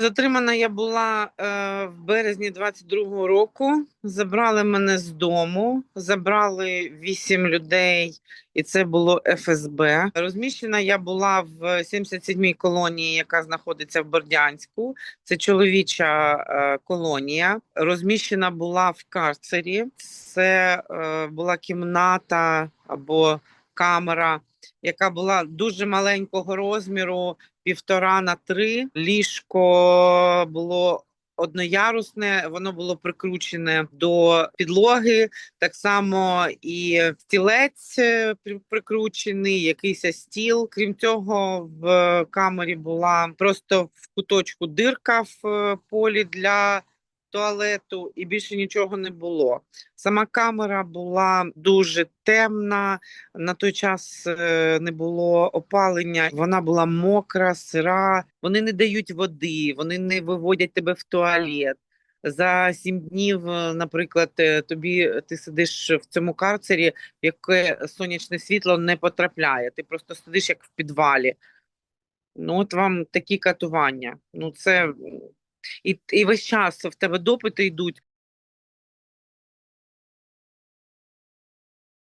Затримана я була е, в березні 22-го року. Забрали мене з дому, забрали вісім людей, і це було ФСБ. Розміщена я була в 77-й колонії, яка знаходиться в Бордянську. Це чоловіча е, колонія. Розміщена була в карцері. Це е, була кімната або камера, яка була дуже маленького розміру півтора на три. Ліжко було одноярусне, воно було прикручене до підлоги. Так само і стілець е, прикручений, якийсь стіл. Крім цього, в камері була просто в куточку дирка в е, полі для туалету, і більше нічого не було. Сама камера була дуже темна. На той час е, не було опалення. Вона була мокра, сира. Вони не дають води, вони не виводять тебе в туалет. За сім днів, е, наприклад, е, тобі ти сидиш в цьому карцері, в яке сонячне світло не потрапляє. Ти просто сидиш як в підвалі. Ну, от вам такі катування. Ну, це і, і весь час в тебе допити йдуть